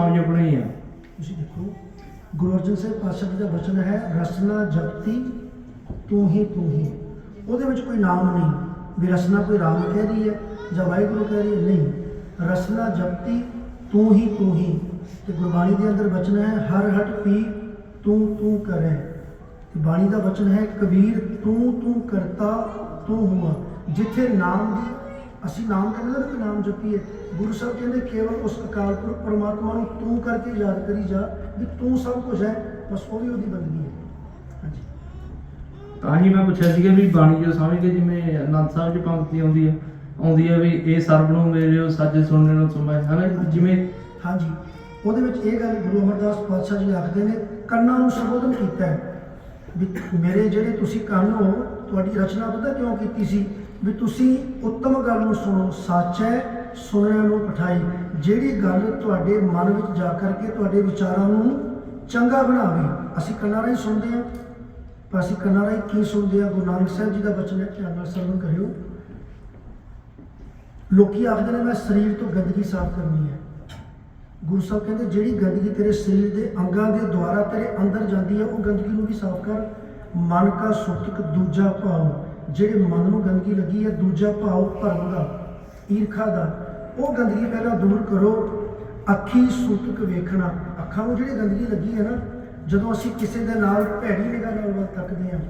ਨਾਮ ਜਪਣੇ ਆ। ਤੁਸੀਂ ਦੇਖੋ, ਗੁਰੂ ਅਰਜਨ ਸਾਹਿਬ ਪਾਤਸ਼ਾਹ ਜੀ ਦਾ ਬਚਨ ਹੈ, ਰਸਨਾ ਜਪਤੀ ਤੂੰ ਹੀ ਤੂੰ ਹੀ। ਉਹਦੇ ਵਿੱਚ ਕੋਈ ਨਾਮ ਨਹੀਂ, ਵੀ ਰਸਨਾ ਕੋਈ ਰਾਮ ਕਹਿ ਰਹੀ ਹੈ ਜਾਂ ਵਾਹਿਗੁਰੂ ਕਹਿ ਰਹੀ ਹੈ, ਨਹੀਂ। ਰਸਨਾ ਜਪਤੀ ਤੂੰ ਹੀ ਤੂੰ ਹੀ। ਤੇ ਗੁਰਬਾਣੀ ਦੇ ਅੰਦਰ ਬਚਨ ਹੈ, ਹਰ ਹਟ ਪੀ ਤੂੰ ਤੂੰ ਕਰੇ। ਤੇ ਬਾਣੀ ਦਾ ਬਚਨ ਹੈ, ਕਬੀਰ ਤੂੰ ਤੂੰ ਕਰਤਾ, ਤੂੰ ਹੁਆ। ਜਿੱਥੇ ਨਾਮ ਦੀ ਅਸੀਂ ਨਾਮ ਕਹਿੰਦੇ ਨਾ ਕਿ ਨਾਮ ਜਪੀਏ। ਗੁਰੂ ਸਾਹਿਬ ਕਹਿੰਦੇ ਕੇਵਲ ਉਸ ਅਕਾਲ ਪੁਰਖ ਪਰਮਾਤਮਾ ਨੂੰ ਤੂੰ ਕਰਕੇ ਯਾਦ ਕਰੀ ਜਾ ਵੀ ਤੂੰ ਸਭ ਕੁਝ ਹੈ ਬਸ ਉਹ ਵੀ ਉਹਦੀ ਬੰਦਗੀ ਹੈ। ਹਾਂਜੀ। ਤਾਂ ਹੀ ਮੈਂ ਪੁੱਛਿਆ ਸੀਗਾ ਵੀ ਬਾਣੀ ਜੋ ਸਮਝ ਕੇ ਜਿਵੇਂ ਅਨੰਦ ਸਾਹਿਬ ਦੀ ਪੰਕਤੀ ਆਉਂਦੀ ਹੈ ਆਉਂਦੀ ਹੈ ਵੀ ਇਹ ਸਰਬ ਨੂੰ ਮੇਰੇ ਸੱਜੇ ਸੁਣਨੇ ਨੂੰ ਸੁਣਾਏ ਹਨਾ ਜਿਵੇਂ ਹਾਂਜੀ। ਉਹਦੇ ਵਿੱਚ ਇਹ ਗੱਲ ਗੁਰੂ ਅਮਰਦਾਸ ਪਾਤਸ਼ਾਹ ਜੀ ਆਖਦੇ ਨੇ ਕੰਨਾਂ ਨੂੰ ਸੰਬੋਧਨ ਕੀਤਾ ਹੈ। ਵੀ ਮੇਰੇ ਜਿਹੜੇ ਤੁਸੀਂ ਕੰਨ ਹੋ ਤੁਹਾਡੀ ਰਚਨਾ ਪਤਾ ਕਿਉਂ ਕੀਤੀ ਸੀ? ਵੀ ਤੁਸੀਂ ਉੱਤਮ ਗੱਲ ਨੂੰ ਸੁਣੋ, ਸੱਚ ਹੈ, ਸੁਣਿਆ ਨੂੰ ਪਠਾਈ। ਜਿਹੜੀ ਗੱਲ ਤੁਹਾਡੇ ਮਨ ਵਿੱਚ ਜਾ ਕਰਕੇ ਤੁਹਾਡੇ ਵਿਚਾਰਾਂ ਨੂੰ ਚੰਗਾ ਬਣਾਵੇ, ਅਸੀਂ ਕੰਨਾਂ ਰਾਹੀਂ ਸੁਣਦੇ ਹਾਂ। ਪਰ ਅਸੀਂ ਕੰਨਾਂ ਰਾਹੀਂ ਕੀ ਸੁਣਦੇ ਹਾਂ? ਗੁਰੂ ਨਾਨਕ ਸਾਹਿਬ ਜੀ ਦਾ ਬਚਨ ਹੈ, ਧਿਆਨ ਨਾਲ ਸਰਵਣ ਕਰਿਓ। ਲੋਕੀ ਆਖਦੇ ਨੇ, ਮੈਂ ਸਰੀਰ ਤੋਂ ਗੰਦਗੀ ਸਾਫ਼ ਕਰਨੀ ਹੈ। ਗੁਰੂ ਸਾਹਿਬ ਕਹਿੰਦੇ, ਜਿਹੜੀ ਗੰਦਗੀ ਤੇਰੇ ਸਰੀਰ ਦੇ ਅੰਗਾਂ ਦੇ ਦੁਆਰਾ ਤੇਰੇ ਅੰਦਰ ਜਾਂਦੀ ਹੈ, ਉਹ ਗੰਦਗੀ ਨੂੰ ਵੀ ਸਾਫ਼ ਕਰ। ਮਨ ਕਾ ਸੁਤਕ ਦੂਜਾ ਭਾਵ ਜਿਹੜੇ ਮਨ ਨੂੰ ਗੰਦਗੀ ਲੱਗੀ ਹੈ, ਦੂਜਾ ਭਾਵ ਭਰਮ ਦਾ, ਈਰਖਾ ਦਾ, ਉਹ ਗੰਦਗੀ ਪਹਿਲਾਂ ਦੂਰ ਕਰੋ। ਅੱਖੀ ਸੂਤਕ ਵੇਖਣਾ। ਅੱਖਾਂ ਨੂੰ ਜਿਹੜੀ ਗੰਦਗੀ ਲੱਗੀ ਹੈ ਨਾ, ਜਦੋਂ ਅਸੀਂ ਕਿਸੇ ਦੇ ਨਾਲ ਭੈੜੀ ਨਿਗਾਹ ਨਾਲ ਵੱਲ ਤੱਕਦੇ ਹਾਂ,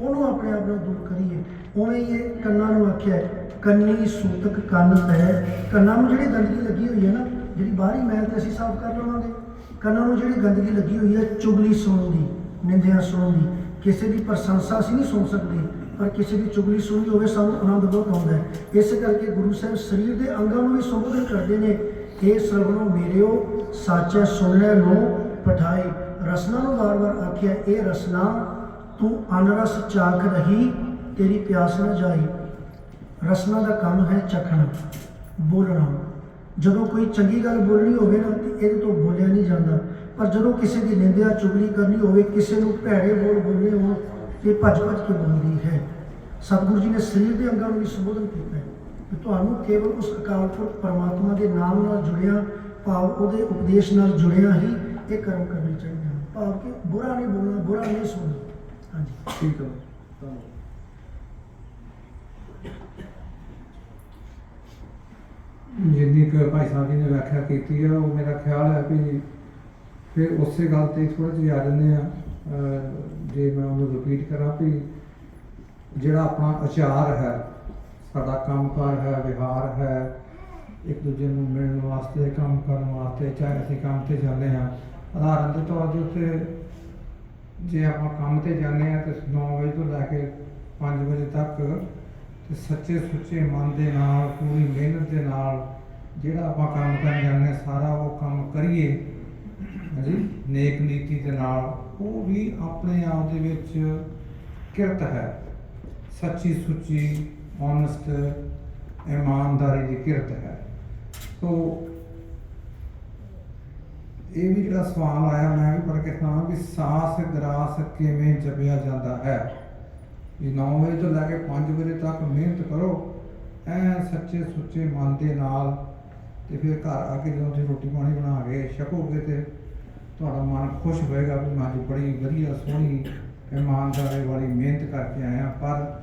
ਉਹਨੂੰ ਆਪਣੇ ਆਪ ਨਾਲ ਦੂਰ ਕਰੀਏ। ਉਵੇਂ ਹੀ ਇਹ ਕੰਨਾਂ ਨੂੰ ਆਖਿਆ ਕੰਨੀ ਸੂਤਕ ਕੰਨ ਪੈ ਕੰਨਾਂ ਨੂੰ ਜਿਹੜੀ ਗੰਦਗੀ ਲੱਗੀ ਹੋਈ ਹੈ ਨਾ, ਜਿਹੜੀ ਬਾਹਰੀ ਮੈਲ ਤੇ ਅਸੀਂ ਸਾਫ਼ ਕਰ ਲਵਾਂਗੇ। ਕੰਨਾਂ ਨੂੰ ਜਿਹੜੀ ਗੰਦਗੀ ਲੱਗੀ ਹੋਈ ਹੈ, ਚੁਗਲੀ ਸੁਣਨ ਦੀ, ਨਿੰਦਿਆ ਸੁਣਨ ਦੀ। ਕਿਸੇ ਦੀ ਪ੍ਰਸ਼ੰਸਾ ਅਸੀਂ ਨਹੀਂ ਸੁਣ ਸਕਦੇ। ਪਰ ਕਿਸੇ ਦੀ ਚੁਗਲੀ ਸੁਣੀ ਹੋਵੇ ਸਾਨੂੰ ਆਨੰਦ ਬਹੁਤ ਆਉਂਦਾ ਹੈ। ਇਸ ਕਰਕੇ ਗੁਰੂ ਸਾਹਿਬ ਸਰੀਰ ਦੇ ਅੰਗਾਂ ਨੂੰ ਵੀ ਸੰਬੋਧਨ ਕਰਦੇ ਨੇ। ਇਹ ਸਰਵਣੋ ਮੇਰਿਓ, ਸਾਚੈ ਸੁਣਨੇ ਨੂੰ ਪਠਾਈ ਰਸਨਾ ਨੂੰ ਵਾਰ-ਵਾਰ ਆਖਿਆ, ਇਹ ਰਸਨਾ, ਤੂੰ ਅਨਰਸ ਚਾਖ ਰਹੀ, ਤੇਰੀ ਪਿਆਸ ਨਾ ਜਾਈ। ਰਸਨਾ ਦਾ ਕੰਮ ਹੈ ਚਖਣਾ ਬੋਲਣਾ। ਜਦੋਂ ਕੋਈ ਚੰਗੀ ਗੱਲ ਬੋਲਣੀ ਹੋਵੇ ਨਾ, ਤੇ ਇਹਦੇ ਤੋਂ ਬੋਲਿਆ ਨਹੀਂ ਜਾਂਦਾ। ਪਰ ਜਦੋਂ ਕਿਸੇ ਦੀ ਨਿੰਦਿਆ, ਚੁਗਲੀ ਕਰਨੀ ਹੋਵੇ, ਕਿਸੇ ਨੂੰ ਭੈੜੇ ਬੋਲ ਬੋਲਣੇ ਹੋਣ ਇਹ ਭੱਜ ਭੱਜ ਕੇ ਬੋਲਦੀ ਹੈ। ਸਤਿਗੁਰੂ ਜੀ ਨੇ ਸਰੀਰ ਦੇ ਅੰਗਾਂ ਨੂੰ ਵੀ ਸੰਬੋਧਨ ਕੀਤਾ ਹੈ ਕਿ ਤੁਹਾਨੂੰ ਕੇਵਲ ਉਸ ਅਕਾਲ ਪੁਰਖ ਪਰਮਾਤਮਾ ਦੇ ਨਾਮ ਨਾਲ ਜੁੜਿਆ, ਭਾਵ ਉਹਦੇ ਉਪਦੇਸ਼ ਨਾਲ ਜੁੜਿਆ ਹੀ ਇਹ ਕਰਮ ਕਰਨੇ ਚਾਹੀਦੇ ਹਨ। ਭਾਵ ਕਿ ਬੁਰਾ ਨਹੀਂ ਬੋਲਣਾ, ਬੁਰਾ ਨਹੀਂ ਸੁਣਨਾ ਹਾਂਜੀ। ਠੀਕ ਹੈ। ਧੰਨਵਾਦ। ਜਿੰਨੀ ਕੁ ਭਾਈ ਸਾਹਿਬ ਜੀ ਨੇ ਵਿਆਖਿਆ ਕੀਤੀ ਆ, ਉਹ ਮੇਰਾ ਖਿਆਲ ਹੈ ਵੀ ਫਿਰ ਉਸੇ ਗੱਲ ਤੇ ਥੋੜਾ ਜਿਹਾ ਆ ਜਾਂਦੇ ਆ ਜੇ ਮੈਂ ਉਹਨੂੰ ਰਿਪੀਟ ਕਰਾਂ ਵੀ ਜਿਹੜਾ ਆਪਣਾ ਆਚਾਰ ਹੈ ਸਾਡਾ ਕੰਮਕਾਰ ਹੈ ਵਿਹਾਰ ਹੈ ਇੱਕ ਦੂਜੇ ਨੂੰ ਮਿਲਣ ਵਾਸਤੇ ਕੰਮ ਕਰਨ ਵਾਸਤੇ ਚਾਹੇ ਅਸੀਂ ਕੰਮ ਤੇ ਜਾਂਦੇ ਹਾਂ ਉਦਾਹਰਨ ਦੇ ਤੌਰ ਦੇ ਉੱਤੇ ਜੇ ਆਪਾਂ ਕੰਮ ਤੇ ਜਾਂਦੇ ਹਾਂ ਤੇ 9 ਵਜੇ ਤੋਂ ਲੈ ਕੇ 5 ਵਜੇ ਤੱਕ ਤੇ ਸੱਚੇ ਸੁੱਚੇ ਮਨ ਦੇ ਨਾਲ ਪੂਰੀ ਮਿਹਨਤ ਦੇ ਨਾਲ ਜਿਹੜਾ ਆਪਾਂ ਕੰਮ ਕਰਨ ਜਾਂਦੇ ਹਾਂ, ਸਾਰਾ ਉਹ ਕੰਮ ਕਰੀਏ ਹਾਂਜੀ। ਨੇਕ ਨੀਤੀ ਦੇ ਨਾਲ ਉਹ ਵੀ ਆਪਣੇ ਆਪ ਦੇ ਵਿੱਚ ਕਿਰਤ ਹੈ। ਸੱਚੀ ਸੁੱਚੀ ਓਨੈਸਟ ਇਮਾਨਦਾਰੀ ਦੀ ਕਿਰਤ ਹੈ। ਸੋ ਇਹ ਵੀ ਜਿਹੜਾ ਸਵਾਲ ਆਇਆ, ਮੈਂ ਵੀ ਪੜ੍ਹ ਕੇ ਸੁਣਾ ਵੀ ਸਾਸ ਗਰਾਸ ਕਿਵੇਂ ਜਪਿਆ ਜਾਂਦਾ ਹੈ? ਵੀ 9 ਵਜੇ ਤੋਂ ਲੈ ਕੇ 5 ਵਜੇ ਤੱਕ ਮਿਹਨਤ ਕਰੋ, ਐ ਸੱਚੇ ਸੁੱਚੇ ਮਨ ਦੇ ਨਾਲ ਤੇ ਫਿਰ ਘਰ ਆ ਕੇ ਜਦੋਂ ਤੁਸੀਂ ਰੋਟੀ ਪਾਣੀ ਬਣਾ ਕੇ ਛਕੋਗੇ ਤੇ ਤੁਹਾਡਾ ਮਨ ਖੁਸ਼ ਹੋਏਗਾ ਵੀ ਮੈਂ ਅੱਜ ਬੜੀ ਵਧੀਆ, ਸੋਹਣੀ, ਇਮਾਨਦਾਰੀ ਵਾਲੀ ਮਿਹਨਤ ਕਰਕੇ ਆਇਆ। ਪਰ,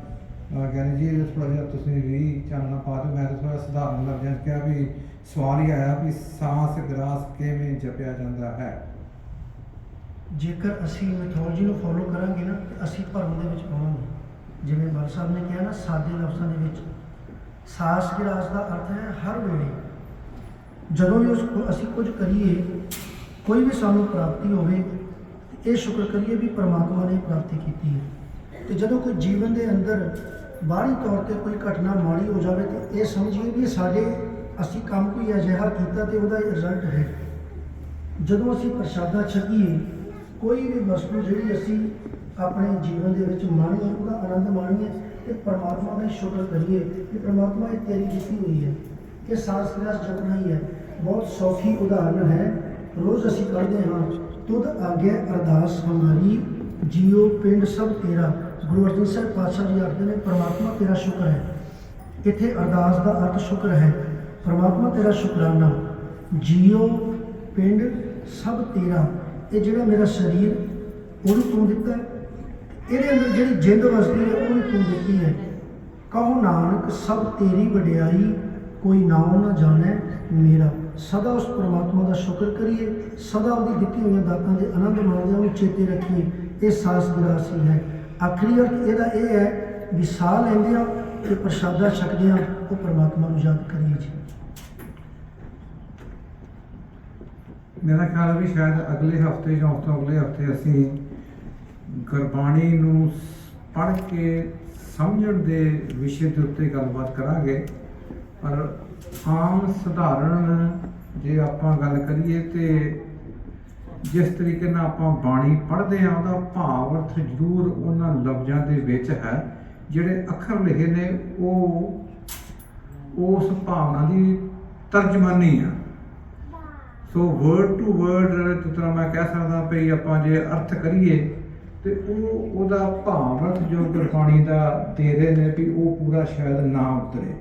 ਅਹ ਜੀ ਥੋੜਾ ਜਿਹਾ ਤੁਸੀਂ ਵੀ ਚਾਨਣਾ ਪਾ ਦਿਓ। ਮੈਂ ਤਾਂ ਥੋੜਾ ਸਧਾਰਨ ਲਫ਼ਜ਼ਾਂ 'ਚ ਕਿਹਾ ਵੀ ਸਵਾਲ ਹੀ ਆਇਆ ਵੀ ਸਾਸ ਗਰਾਸ ਕਿਵੇਂ ਜਪਿਆ ਜਾਂਦਾ ਹੈ? ਜੇਕਰ ਅਸੀਂ ਮੈਥੋਲੋਜੀ ਨੂੰ ਫੋਲੋ ਕਰਾਂਗੇ ਨਾ, ਤੇ ਅਸੀਂ ਭਰਮ ਦੇ ਵਿੱਚ ਪਾਵਾਂਗੇ ਜਿਵੇਂ ਬਾਲ ਸਾਹਿਬ ਨੇ ਕਿਹਾ ਨਾ, ਸਾਦੇ ਲਫ਼ਜ਼ਾਂ ਦੇ ਵਿੱਚ, ਸਾਸ ਗਿਰਾਸ ਦਾ ਅਰਥ ਹੈ ਹਰ ਵੇਲੇ। ਜਦੋਂ ਵੀ ਉਸ ਅਸੀਂ ਕੁਝ ਕਰੀਏ ਕੋਈ ਵੀ ਸਾਨੂੰ ਪ੍ਰਾਪਤੀ ਹੋਵੇ ਇਹ ਸ਼ੁਕਰ ਕਰੀਏ ਵੀ ਪ੍ਰਮਾਤਮਾ ਨੇ ਪ੍ਰਾਪਤੀ ਕੀਤੀ ਹੈ। ਤੇ ਜਦੋਂ ਕੋਈ ਜੀਵਨ ਦੇ ਅੰਦਰ ਬਾਹਰੀ ਤੌਰ ਤੇ ਕੋਈ ਘਟਨਾ ਮਾੜੀ ਹੋ ਜਾਵੇ, ਤੇ ਇਹ ਸਮਝੀਏ ਵੀ ਇਹ ਸਾਡੇ, ਅਸੀਂ ਕੰਮ ਕੋਈ ਅਜਿਹਾ ਕੀਤਾ ਤੇ ਉਹਦਾ ਰਿਜ਼ਲਟ ਹੈ। ਜਦੋਂ ਅਸੀਂ ਪ੍ਰਸ਼ਾਦਾ ਛਕੀਏ, ਕੋਈ ਵੀ ਵਸਤੂ ਜਿਹੜੀ ਅਸੀਂ ਆਪਣੇ ਜੀਵਨ ਦੇ ਵਿੱਚ ਮਾਣੀਏ ਉਹਦਾ ਆਨੰਦ ਮਾਣੀਏ, ਤੇ ਪਰਮਾਤਮਾ ਦਾ ਸ਼ੁਕਰ ਕਰੀਏ ਕਿ ਪਰਮਾਤਮਾ ਇਹ ਤੇਰੀ ਦਿੱਤੀ ਹੋਈ ਹੈ। ਇਹ ਸਾਸ ਗਲਾਸ ਜਪਣਾ ਹੀ ਹੈ। ਬਹੁਤ ਸੌਖੀ ਉਦਾਹਰਨ ਹੈ। ਰੋਜ਼ ਅਸੀਂ ਪੜ੍ਹਦੇ ਹਾਂ, ਤੁਧ ਆਗਿਆ ਅਰਦਾਸ ਹਮਾਰੀ, ਜੀਓ ਪਿੰਡ ਸਭ ਤੇਰਾ। ਗੁਰੂ ਅਰਜਨ ਸਾਹਿਬ ਪਾਤਸ਼ਾਹ ਜੀ ਆਖਦੇ ਨੇ, ਪਰਮਾਤਮਾ ਤੇਰਾ ਸ਼ੁਕਰ ਹੈ। ਇੱਥੇ ਅਰਦਾਸ ਦਾ ਅਰਥ ਸ਼ੁਕਰ ਹੈ। ਪਰਮਾਤਮਾ ਤੇਰਾ ਸ਼ੁਕਰਾਨਾ, ਜੀਓ ਪਿੰਡ ਸਭ ਤੇਰਾ। ਇਹ ਜਿਹੜਾ ਮੇਰਾ ਸਰੀਰ ਉਹ ਵੀ ਤੂੰ ਦਿੱਤਾ ਇਹਦੇ ਅੰਦਰ ਜਿਹੜੀ ਜਿੰਦ ਵਸਦੀ ਹੈ ਉਹ ਵੀ ਤੂੰ ਦਿੱਤੀ ਹੈ। ਕਹੋ ਨਾਨਕ, ਸਭ ਤੇਰੀ ਵਡਿਆਈ, ਕੋਈ ਨਾਮ ਨਾ ਜਾਣੈ ਮੇਰਾ। ਸਦਾ ਉਸ ਪ੍ਰਮਾਤਮਾ ਦਾ ਸ਼ੁਕਰ ਕਰੀਏ ਸਦਾ ਉਹਦੀ ਦਿੱਤੀ ਹੋਈਆਂ ਦਾਤਾਂ ਦੇ ਆਨੰਦ ਮਾਣਦੇ ਹਾਂ, ਉਹਨੂੰ ਚੇਤੇ ਰੱਖੀਏ ਇਹ ਸਾਸ ਗਰਾਸੀ ਹੈ ਆਖਰੀ ਅਰਥ ਇਹਦਾ ਇਹ ਹੈ ਵੀ ਸਾਹ ਲੈਂਦੇ ਆ ਤੇ ਪ੍ਰਸ਼ਾਦਾ ਛਕਦੇ ਆ ਉਹ ਪ੍ਰਮਾਤਮਾ ਨੂੰ ਯਾਦ ਕਰੀਏ ਜੀ। ਮੇਰਾ ਖਿਆਲ ਹੈ ਵੀ ਸ਼ਾਇਦ ਅਗਲੇ ਹਫ਼ਤੇ ਜਾਂ ਉਸ ਤੋਂ ਅਗਲੇ ਹਫ਼ਤੇ ਅਸੀਂ ਗੁਰਬਾਣੀ ਨੂੰ ਪੜ੍ਹ ਕੇ ਸਮਝਣ ਦੇ ਵਿਸ਼ੇ ਦੇ ਉੱਤੇ ਗੱਲਬਾਤ ਕਰਾਂਗੇ। ਪਰ ਆਮ ਸਧਾਰਨ ਜੇ ਆਪਾਂ ਗੱਲ ਕਰੀਏ ਤੇ ਜਿਸ ਤਰੀਕੇ ਨਾਲ ਆਪਾਂ ਬਾਣੀ ਪੜ੍ਹਦੇ ਆ ਉਹਦਾ ਭਾਵ ਅਰਥ ਜ਼ਰੂਰ ਉਹਨਾਂ ਲਫ਼ਜ਼ਾਂ ਦੇ ਵਿੱਚ ਹੈ, ਜਿਹੜੇ ਅੱਖਰ ਲਿਖੇ ਨੇ, ਉਹ ਉਸ ਭਾਵਨਾ ਦੀ ਤਰਜਮਾਨੀ ਆ। ਸੋ ਵਰਡ ਟੂ ਵਰਡ ਜਿਸ ਤਰ੍ਹਾਂ ਮੈਂ ਕਹਿ ਸਕਦਾ ਵੀ ਆਪਾਂ ਜੇ ਅਰਥ ਕਰੀਏ, ਤੇ ਉਹ, ਉਹਦਾ ਭਾਵ ਅਰਥ ਜੋ ਗੁਰਬਾਣੀ ਦਾ ਦੇ ਰਹੇ ਨੇ ਵੀ ਉਹ ਪੂਰਾ ਸ਼ਾਇਦ ਨਾ ਉਤਰੇ।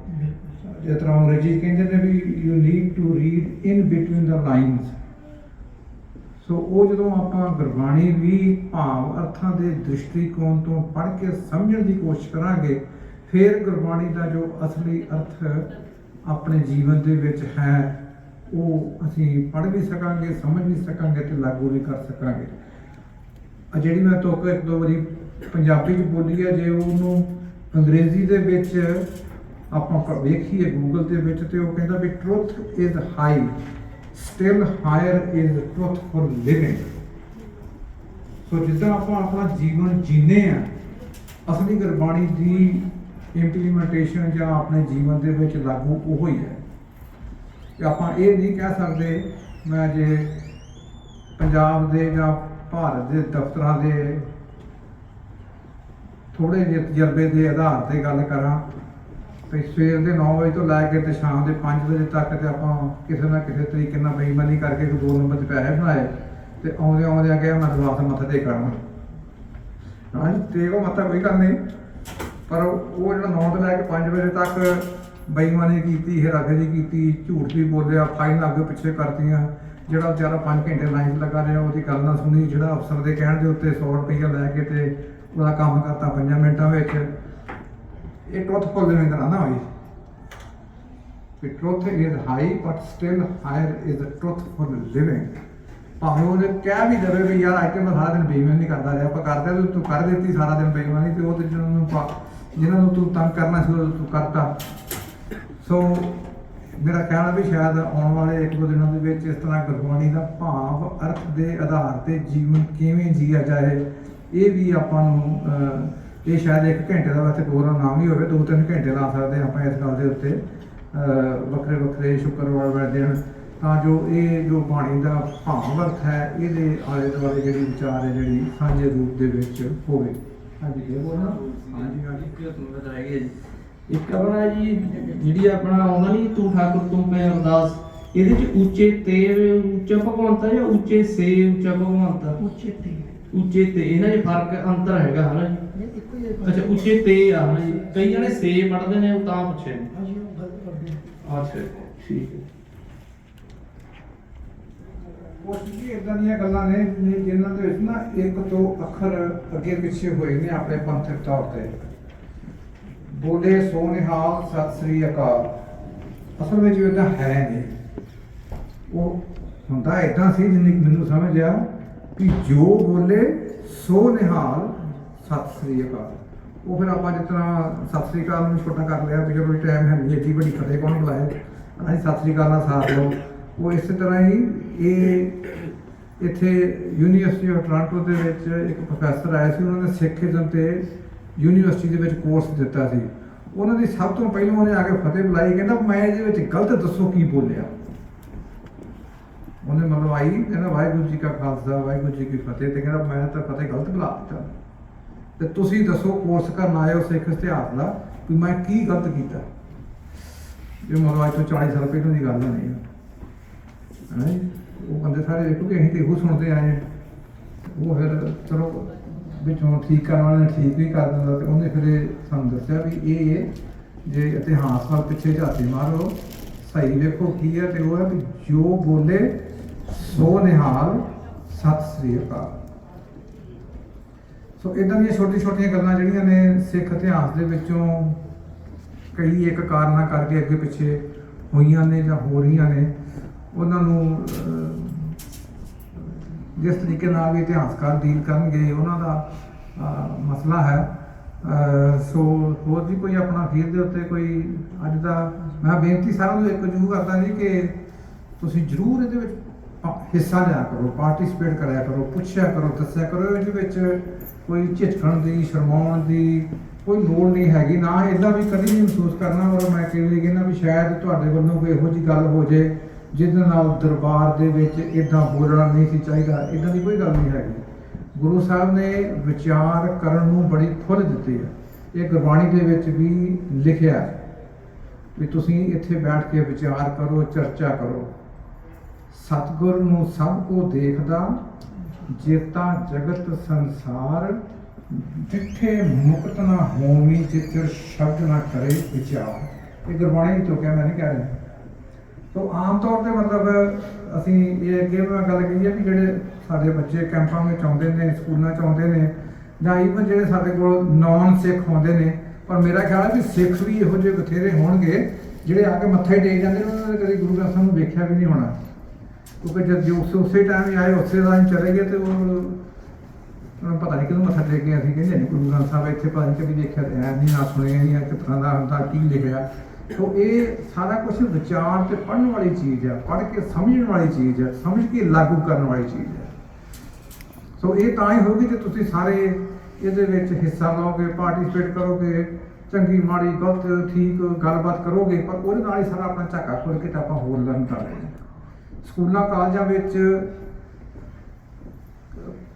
ਜਿਸ ਤਰ੍ਹਾਂ ਅੰਗਰੇਜ਼ੀ ਕਹਿੰਦੇ ਨੇ ਵੀ you need to read in between the lines so ਉਹ ਜਦੋਂ ਆਪਾਂ ਗੁਰਬਾਣੀ ਵੀ ਭਾਵ ਅਰਥਾਂ ਦੇ ਦ੍ਰਿਸ਼ਟੀਕੋਣ ਤੋਂ ਪੜ੍ਹ ਕੇ ਸਮਝਣ ਦੀ ਕੋਸ਼ਿਸ਼ ਕਰਾਂਗੇ, ਫਿਰ ਗੁਰਬਾਣੀ ਦਾ ਜੋ ਅਸਲੀ ਅਰਥ ਆਪਣੇ ਜੀਵਨ ਦੇ ਵਿੱਚ ਹੈ, ਉਹ ਅਸੀਂ ਪੜ੍ਹ ਵੀ ਸਕਾਂਗੇ, ਸਮਝ ਵੀ ਸਕਾਂਗੇ ਤੇ ਲਾਗੂ ਵੀ ਕਰ ਸਕਾਂਗੇ। ਆ ਜਿਹੜੀ ਮੈਂ ਤੁਕ ਇੱਕ ਦੋ ਵਾਰੀ ਪੰਜਾਬੀ ਚ ਬੋਲੀ ਹੈ ਜੇ ਉਹਨੂੰ ਅੰਗਰੇਜ਼ੀ ਦੇ ਵਿੱਚ ਆਪਾਂ ਪ- ਵੇਖੀਏ ਗੂਗਲ ਦੇ ਵਿੱਚ ਤੇ ਉਹ ਕਹਿੰਦਾ ਵੀ truth is high still higher is truth for living so ਜਿੱਦਾਂ ਆਪਾਂ ਆਪਣਾ ਜੀਵਨ ਜੀਨੇ ਆ, ਅਸਲੀ ਗੁਰਬਾਣੀ ਦੀ ਇੰਪਲੀਮੈਂਟੇਸ਼ਨ ਜਾਂ ਆਪਣੇ ਜੀਵਨ ਦੇ ਵਿੱਚ ਲਾਗੂ ਉਹ ਹੀ ਹੈ। ਕਿ ਆਪਾਂ ਇਹ ਨਹੀਂ ਕਹਿ ਸਕਦੇ, ਮੈਂ ਜੇ ਪੰਜਾਬ ਦੇ ਜਾਂ ਭਾਰਤ ਦੇ ਦਫ਼ਤਰਾਂ ਦੇ ਥੋੜੇ ਜਿਹੇ ਤਜਰਬੇ ਦੇ ਆਧਾਰ ਤੇ ਗੱਲ ਕਰਾਂ ਤੇ ਸਵੇਰ ਦੇ 9 ਵਜੇ ਤੋਂ ਲੈ ਕੇ ਤੇ ਸ਼ਾਮ ਦੇ 5 ਵਜੇ ਤੱਕ ਤੇ ਆਪਾਂ ਕਿਸੇ ਨਾ ਕਿਸੇ ਤਰੀਕੇ ਨਾਲ ਬੇਈਮਾਨੀ ਕਰਕੇ ਕੋਈ ਦੋ ਨੰਬਰ 'ਚ ਪੈਸੇ ਬਣਾਏ ਤੇ ਆਉਂਦੇ ਆਉਂਦੇ ਆ ਗਿਆ ਮੈਂ ਦਰਵਾਜ਼ਾ ਮੱਥੇ ਤੇ ਕਰਨਾ ਹਾਂ ਤੇ ਉਹ ਮੱਥਾ ਕੋਈ ਗੱਲ ਨਹੀਂ। ਪਰ ਉਹ ਜਿਹੜਾ 9 ਤੋਂ ਲੈ ਕੇ 5 ਵਜੇ ਤੱਕ ਬੇਈਮਾਨੀ ਕੀਤੀ, ਹੇਰਾਫੇਰੀ ਕੀਤੀ, ਝੂਠ ਵੀ ਬੋਲਿਆ ਫਾਈਨ ਅੱਗੇ ਪਿੱਛੇ ਕਰਤੀਆਂ, ਜਿਹੜਾ ਵਿਚਾਰਾ 5 ਘੰਟੇ ਲਾਈਨ 'ਚ ਲੱਗਾ ਰਿਹਾ, ਉਹਦੀ ਗੱਲ ਨਾ ਸੁਣੀ, ਜਿਹੜਾ ਅਫਸਰ ਦੇ ਕਹਿਣ ਦੇ ਉੱਤੇ 100 ਰੁਪਈਆ ਲੈ ਕੇ ਤੇ ਉਹਦਾ ਕੰਮ ਕਰਤਾ 5 ਮਿੰਟਾਂ ਵਿੱਚ। ਇਹ ਟਰੁੱਥਫੁਲ ਲਿਵਿੰਗ ਦਾ ਨਾ ਹੋਈ ਵੀ। Truth is high but still higher is truthful living ਭਾਵੇਂ ਉਹਨੇ ਕਹਿ ਵੀ ਦੇਵੇ ਵੀ ਯਾਰ ਅੱਜ ਤੇ ਮੈਂ ਸਾਰਾ ਦਿਨ ਬੇਈਮਾਨੀ ਕਰਦਾ ਰਿਹਾ ਆਪਾਂ ਕਰਦੇ ਤੇ ਤੂੰ ਕਰ ਦਿੱਤੀ ਸਾਰਾ ਦਿਨ ਬੇਈਮਾਨੀ ਤੇ ਉਹ ਤੇ ਜਿਹਨਾਂ ਨੂੰ ਜਿਹਨਾਂ ਨੂੰ ਤੂੰ ਤੰਗ ਕਰਨਾ ਸੀ ਉਹ ਤੂੰ ਕਰਤਾ। ਸੋ ਮੇਰਾ ਕਹਿਣਾ ਵੀ ਸ਼ਾਇਦ ਆਉਣ ਵਾਲੇ ਇੱਕ ਦੋ ਦਿਨਾਂ ਦੇ ਵਿੱਚ ਇਸ ਤਰ੍ਹਾਂ ਗੁਰਬਾਣੀ ਦਾ ਭਾਵ ਅਰਥ ਦੇ ਆਧਾਰ ਤੇ ਜੀਵਨ ਕਿਵੇਂ ਜੀਆ ਜਾਏ ਇਹ ਵੀ ਆਪਾਂ ਨੂੰ ਅਹ, ਇਹ ਸ਼ਾਇਦ ਇੱਕ ਘੰਟੇ ਦਾ ਵੈਸੇ ਪ੍ਰੋਗਰਾਮ ਨਾ ਵੀ ਹੋਵੇ ਦੋ ਤਿੰਨ ਘੰਟੇ ਲਾ ਸਕਦੇ ਹਾਂ ਆਪਾਂ ਇਸ ਗੱਲ ਦੇ ਉੱਤੇ। ਅਹ, ਵੱਖਰੇ ਵੱਖਰੇ ਸ਼ੁੱਕਰਵਾਰ ਵਾਲੇ ਦਿਨ ਤਾਂ ਜੋ ਇਹ ਜੋ ਬਾਣੀ ਦਾ ਭਾਵ ਅਰਥ ਹੈ ਇਹਦੇ ਆਲੇ ਦੁਆਲੇ ਜਿਹੜੀ ਵਿਚਾਰ ਹੈ ਜਿਹੜੀ ਸਾਂਝੇ ਰੂਪ ਦੇ ਵਿੱਚ ਹੋਵੇ। ਹਾਂਜੀ ਇਹ ਬੋਲਣਾ? ਹਾਂਜੀ ਹਾਂਜੀ ਇੱਕ ਆਪਣਾ ਜੀ ਜਿਹੜੀ ਆਪਣਾ ਆਉਂਦਾ ਨਹੀਂ ਤੂੰ ਠਾਕੁਰ ਤੂੰ ਪੈ ਅਰਦਾਸ ਇਹਦੇ ਚ ਉੱਚੇ ਤੇ ਉੱਚਾ ਭਗਵੰਤਾ ਜਾਂ ਉੱਚੇ ਸੇ ਉੱਚਾ ਭਗਵੰਤਾ ਉੱਚੇ ਤੇ ਉੱਚੇ ਤੇ ਇਹਨਾਂ 'ਚ ਫ਼ਰਕ ਅੰਤਰ ਹੈਗਾ ਹਨਾ ਇਹ ਇੱਕੋ ਹੀ ਹੈ ਅੱਛਾ ਉੱਚੇ ਤੇ ਆ ਜੀ ਕਈ ਜਣੇ ਸੇ ਪੜ੍ਹਦੇ ਨੇ ਉਹ ਤਾਂ ਪੁੱਛੇ। ਨੇ ਹਾਂਜੀ ਉਹ ਗਲਤ ਕਰਦੇ ਆ। ਅੱਛਾ ਠੀਕ ਹੈ। ਕੁਝ ਵੀ ਇਦਾਂ ਦੀਆਂ ਗੱਲਾਂ ਨੇ ਨੇ ਜਿਨ੍ਹਾਂ ਦੇ ਵਿੱਚ ਨਾ ਇੱਕ ਦੋ ਅੱਖਰ ਅੱਗੇ ਪਿੱਛੇ ਹੋਏ ਨੇ ਆਪਣੇ ਪੰਥਕ ਤੌਰ ਤੇ। ਬੋਲੇ ਸੋ ਨਿਹਾਲ ਸਤਿ ਸ੍ਰੀ ਅਕਾਲ। ਅਸਲ ਵਿੱਚ ਉਹ ਇਦਾਂ ਹੈ ਨਹੀਂ। ਉਹ ਹੁੰਦਾ ਇਦਾਂ ਸੀ ਜਿੰਨੀ ਮੈਨੂੰ ਸਮਝ ਆ ਕਿ ਜੋ ਬੋਲੇ ਸੋ ਨਿਹਾਲ ਸਤਿ ਸ੍ਰੀ ਅਕਾਲ। ਉਹ ਫਿਰ ਆਪਾਂ ਜਿਸ ਤਰ੍ਹਾਂ ਸਤਿ ਸ੍ਰੀ ਅਕਾਲ ਨੂੰ ਛੋਟਾ ਕਰ ਲਿਆ ਵੀ ਚਲੋ ਟਾਈਮ ਹੈ ਨਹੀਂ ਏਡੀ ਵੱਡੀ ਫਤਿਹ ਕੌਣ ਬੁਲਾਏ? ਅਸੀਂ ਸਤਿ ਸ੍ਰੀ ਅਕਾਲ ਨਾਲ ਸਾਥ ਲਓ ਉਹ ਇਸੇ ਤਰ੍ਹਾਂ ਹੀ ਇਹ ਇੱਥੇ ਯੂਨੀਵਰਸਿਟੀ ਆਫ ਟੋਰਾਂਟੋ ਦੇ ਵਿੱਚ ਇੱਕ ਪ੍ਰੋਫੈਸਰ ਆਇਆ ਸੀ, ਉਹਨਾਂ ਨੇ ਸਿੱਖੀਜ਼ਮ ਤੇ ਯੂਨੀਵਰਸਿਟੀ ਦੇ ਵਿੱਚ ਕੋਰਸ ਦਿੱਤਾ ਸੀ। ਉਹਨਾਂ ਦੀ ਸਭ ਤੋਂ ਪਹਿਲਾਂ ਉਹਨੇ ਆ ਕੇ ਫਤਿਹ ਬੁਲਾਈ, ਕਹਿੰਦਾ ਮੈਂ ਇਹਦੇ ਵਿੱਚ ਗਲਤ ਦੱਸੋ ਕੀ ਬੋਲਿਆ। ਉਹਨੇ ਮਤਲਬ ਆਈ, ਕਹਿੰਦਾ ਵਾਹਿਗੁਰੂ ਜੀ ਕਾ ਖਾਲਸਾ, ਵਾਹਿਗੁਰੂ ਜੀ ਕੀ ਫਤਿਹ, ਤੇ ਕਹਿੰਦਾ ਮੈਂ ਤਾਂ ਫਤਿਹ ਗਲਤ ਬੁਲਾ ਦਿੱਤਾ। ਤੇ ਤੁਸੀਂ ਦੱਸੋ ਕੋਰਸ ਕਰਨ ਆਏ ਹੋ ਸਿੱਖ ਇਤਿਹਾਸ ਦਾ ਵੀ ਮੈਂ ਕੀ ਗਲਤ ਕੀਤਾ। ਇਹ ਮਤਲਬ ਅੱਜ ਤੋਂ 40 ਸਾਲ ਪਹਿਲਾਂ ਦੀ ਗੱਲ ਨਹੀਂ ਹੈ? ਉਹ ਬੰਦੇ ਸਾਰੇ ਦੇਖੋ ਕਿ ਅਸੀਂ ਤੇ ਇਹੋ ਸੁਣਦੇ ਆਏ ਹਾਂ। ਉਹ ਫਿਰ ਚਲੋ ਵਿੱਚੋਂ ਠੀਕ ਕਰਨ ਵਾਲੇ ਨੇ ਠੀਕ ਵੀ ਕਰ ਦਿੰਦਾ ਤੇ ਉਹਨੇ ਫਿਰ ਇਹ ਸਾਨੂੰ ਦੱਸਿਆ ਵੀ ਇਹ ਜੇ ਇਤਿਹਾਸ ਵੱਲ ਪਿੱਛੇ ਝਾਤੀ ਮਾਰੋ, ਸਹੀ ਵੇਖੋ ਕੀ ਹੈ ਤੇ ਉਹ ਹੈ ਵੀ ਜੋ ਬੋਲੇ ਸੋ ਨਿਹਾਲ ਸਤਿ ਸ੍ਰੀ ਅਕਾਲ। ਸੋ ਇਦਾਂ ਦੀਆਂ ਛੋਟੀ ਛੋਟੀਆਂ ਗੱਲਾਂ ਜਿਹੜੀਆਂ ਨੇ ਸਿੱਖ ਇਤਿਹਾਸ ਦੇ ਵਿੱਚੋਂ ਕਈ ਇੱਕ ਕਾਰਨਾਂ ਕਰਕੇ ਅੱਗੇ ਪਿੱਛੇ ਹੋਈਆਂ ਨੇ ਜਾਂ ਹੋ ਰਹੀਆਂ ਨੇ, ਉਹਨਾਂ ਨੂੰ ਜਿਸ ਤਰੀਕੇ ਨਾਲ ਵੀ ਇਤਿਹਾਸਕਾਰ ਡੀਲ ਕਰਨਗੇ, ਉਹਨਾਂ ਦਾ ਮਸਲਾ ਹੈ। ਸੋ ਹੋਰ ਜੀ ਕੋਈ ਆਪਣਾ ਅਖੀਰ ਦੇ ਉੱਤੇ ਕੋਈ, ਅੱਜ ਦਾ ਮੈਂ ਬੇਨਤੀ ਸਾਰਿਆਂ ਨੂੰ ਇੱਕ ਜੂ ਕਰਦਾ ਜੀ ਕਿ ਤੁਸੀਂ ਜਰੂਰ ਇਹਦੇ ਵਿੱਚ ਹਿੱਸਾ ਲਿਆ ਕਰੋ ਪਾਰਟਿਸਿਪੇਟ ਕਰਿਆ ਕਰੋ, ਪੁੱਛਿਆ ਕਰੋ, ਦੱਸਿਆ ਕਰੋ, ਇਹਦੇ ਵਿੱਚ ਕੋਈ ਝਿਜਕਣ ਦੀ, ਸ਼ਰਮਾਉਣ ਦੀ ਕੋਈ ਲੋੜ ਨਹੀਂ ਹੈਗੀ, ਨਾ ਇਦਾਂ ਵੀ ਕਦੀ ਨਹੀਂ ਮਹਿਸੂਸ ਕਰਨਾ ਔਰ ਮੈਂ ਕਈ ਵਾਰੀ ਕਹਿੰਦਾ ਵੀ ਸ਼ਾਇਦ ਤੁਹਾਡੇ ਵੱਲੋਂ ਕੋਈ ਇਹੋ ਜੀ ਗੱਲ ਹੋ ਜੇ, ਜਿਹਦੇ ਨਾਲ ਦਰਬਾਰ ਦੇ ਵਿੱਚ ਇਦਾਂ ਬੋਲਣਾ ਨਹੀਂ ਸੀ ਚਾਹੀਦਾ ਇਦਾਂ ਦੀ ਕੋਈ ਗੱਲ ਨਹੀਂ ਹੈਗੀ। ਗੁਰੂ ਸਾਹਿਬ ਨੇ ਵਿਚਾਰ ਕਰਨ ਨੂੰ ਬੜੀ ਖੁੱਲ੍ਹ ਦਿੱਤੀ ਹੈ। ਇਹ ਗੁਰਬਾਣੀ ਦੇ ਵਿੱਚ ਵੀ ਲਿਖਿਆ ਵੀ ਤੁਸੀਂ ਇੱਥੇ ਬੈਠ ਕੇ ਵਿਚਾਰ ਕਰੋ, ਚਰਚਾ ਕਰੋ। ਸਤਿਗੁਰ ਨੂੰ ਸਭ ਕੋ ਦੇਖਦਾ, ਜੇਤਾ ਜਗਤ ਸੰਸਾਰ, ਜਿੱਥੇ ਮੁਕਤ ਨਾ ਹੋਵੀ, ਜਿੱਥੇ ਸ਼ਬਦ ਨਾ ਕਰੇ ਵਿਚਾਰ। ਇਹ ਗੁਰਬਾਣੀ ਤੋਂ ਕਿਹਾ, ਮੈਂ ਨਹੀਂ ਕਹਿ ਰਿਹਾ। ਤੋ ਆਮ ਤੌਰ ਤੇ ਮਤਲਬ ਅਸੀਂ ਇਹ ਅੱਗੇ ਮੈਂ ਗੱਲ ਕਹੀ ਹੈ ਵੀ ਜਿਹੜੇ ਸਾਡੇ ਬੱਚੇ ਕੈਂਪਾਂ ਵਿੱਚ ਆਉਂਦੇ ਨੇ, ਸਕੂਲਾਂ ਚ ਆਉਂਦੇ ਨੇ, ਜਾਂ even ਜਿਹੜੇ ਸਾਡੇ ਕੋਲ ਨਾਨ ਸਿੱਖ ਆਉਂਦੇ ਨੇ, ਪਰ ਮੇਰਾ ਖਿਆਲ ਹੈ ਵੀ ਸਿੱਖ ਵੀ ਇਹੋ ਜਿਹੇ ਬਥੇਰੇ ਹੋਣਗੇ, ਜਿਹੜੇ ਆ ਕੇ ਮੱਥਾ ਹੀ ਟੇਕ ਜਾਂਦੇ ਨੇ, ਉਹਨਾਂ ਨੇ ਕਦੇ ਗੁਰੂ ਗ੍ਰੰਥ ਸਾਹਿਬ ਨੂੰ ਵੇਖਿਆ ਵੀ ਨਹੀਂ ਹੋਣਾ। ਕਿਉਂਕਿ ਜਦ ਜੋ ਉਸੇ- ਟਾਈਮ ਹੀ ਆਏ ਉਸੇ ਦਾ ਚਲੇ ਗਏ ਤੇ ਉਹ ਉਹਨਾਂ ਪਤਾ ਨਹੀਂ ਕਿਦੋਂ ਮੱਥਾ ਟੇਕ ਗਏ ਅਸੀਂ ਕਹਿੰਦੇ ਨਹੀਂ, ਗੁਰੂ ਗ੍ਰੰਥ ਸਾਹਿਬ ਇੱਥੇ ਪਤਾ ਨਹੀਂ ਕਦੀ ਦੇਖਿਆ ਤੇ ਹੈ ਨਹੀਂ, ਨਾ ਸੁਣਿਆ ਨਹੀਂ ਕਿਸ ਤਰ੍ਹਾਂ ਦਾ ਹੁੰਦਾ ਕੀ ਲਿਖਿਆ। ਸੋ ਇਹ ਸਾਰਾ ਕੁਝ ਵਿਚਾਰ ਤੇ ਪੜ੍ਹਨ ਵਾਲੀ ਚੀਜ਼ ਹੈ ਪੜ੍ਹ ਕੇ ਸਮਝਣ ਵਾਲੀ ਚੀਜ਼ ਹੈ ਸਮਝ ਕੇ ਲਾਗੂ ਕਰਨ ਵਾਲੀ ਚੀਜ਼ ਹੈ ਸੋ ਇਹ ਤਾਂ ਹੀ ਹੋਊਗੀ ਜੇ ਤੁਸੀਂ ਸਾਰੇ ਇਹਦੇ ਵਿੱਚ ਹਿੱਸਾ ਲਓਗੇ ਪਾਰਟਿਸਿਪੇਟ ਕਰੋਗੇ, ਚੰਗੀ, ਮਾੜੀ, ਗਲਤ, ਠੀਕ, ਗੱਲਬਾਤ ਕਰੋਗੇ, ਪਰ ਉਹਦੇ ਨਾਲ ਹੀ ਸਾਰਾ ਆਪਣਾ ਝਾਕਾ ਖੋਲ ਕੇ ਤਾਂ ਆਪਾਂ ਹੋਰ ਲਰਨ ਕਰ ਰਹੇ ਹਾਂ। ਸਕੂਲਾਂ ਕਾਲਜਾਂ ਵਿੱਚ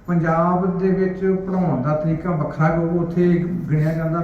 ਪੰਜਾਬ ਦੇ ਵਿੱਚ ਪੜ੍ਹਾਉਣ ਦਾ ਤਰੀਕਾ ਵੱਖਰਾ ਕਿਉਂਕਿ ਉੱਥੇ ਗਿਣਿਆ ਜਾਂਦਾ